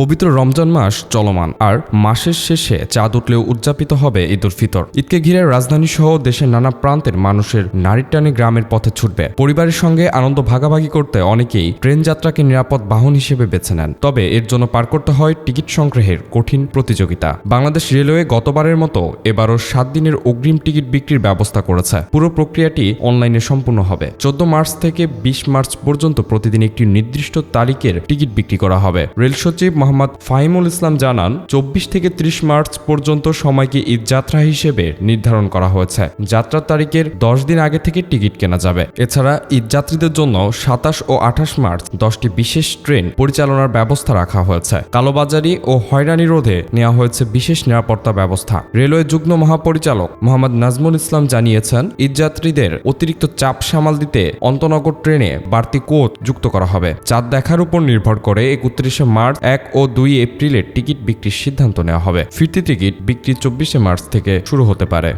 পবিত্র রমজান মাস চলমান আর মাসের শেষে চাঁদ উঠলেও উদযাপিত হবে ঈদ উল ফিতর। ঈদকে ঘিরে রাজধানী সহ দেশের নানা প্রান্তের মানুষের নারীর টানে গ্রামের পথে ছুটবে। পরিবারের সঙ্গে আনন্দ ভাগাভাগি করতে অনেকেই ট্রেন যাত্রাকে নিরাপদ বাহন হিসেবে বেছে নেন। তবে এর জন্য পার করতে হয় টিকিট সংগ্রহের কঠিন প্রতিযোগিতা। বাংলাদেশ রেলওয়ে গতবারের মতো এবারও সাত দিনের অগ্রিম টিকিট বিক্রির ব্যবস্থা করেছে। পুরো প্রক্রিয়াটি অনলাইনে সম্পূর্ণ হবে। চোদ্দ মার্চ থেকে বিশ মার্চ পর্যন্ত প্রতিদিন একটি নির্দিষ্ট তারিখের টিকিট বিক্রি করা হবে। রেল সচিব মোহাম্মদ ফাহিমুল ইসলাম জানান, চব্বিশ থেকে ত্রিশ মার্চ পর্যন্ত সময়কে ঈদ যাত্রা হিসেবে নির্ধারণ করা হয়েছে। যাত্রার তারিখের দশ দিন আগে থেকে টিকিট কেনা যাবে। এছাড়া ঈদ যাত্রীদের জন্য সাতাশ ও আঠাশ মার্চ দশটি বিশেষ ট্রেন পরিচালনার ব্যবস্থা রাখা হয়েছে। কালোবাজারি ও হয়রানি রোধে নেওয়া হয়েছে বিশেষ নিরাপত্তা ব্যবস্থা। রেলওয়ে যুগ্ম মহাপরিচালক মোহাম্মদ নাজমুল ইসলাম জানিয়েছেন ঈদযাত্রীদের অতিরিক্ত চাপ সামাল দিতে অন্তনগর ট্রেনে বাড়তি কোচ যুক্ত করা হবে। চাঁদ দেখার উপর নির্ভর করে একত্রিশে মার্চ এক ও দুই এপ্রিলের টিকিট বিক্রির সিদ্ধান্ত নেওয়া হবে। ফিরতি টিকিট বিক্রি চব্বিশে মার্চ থেকে শুরু হতে পারে।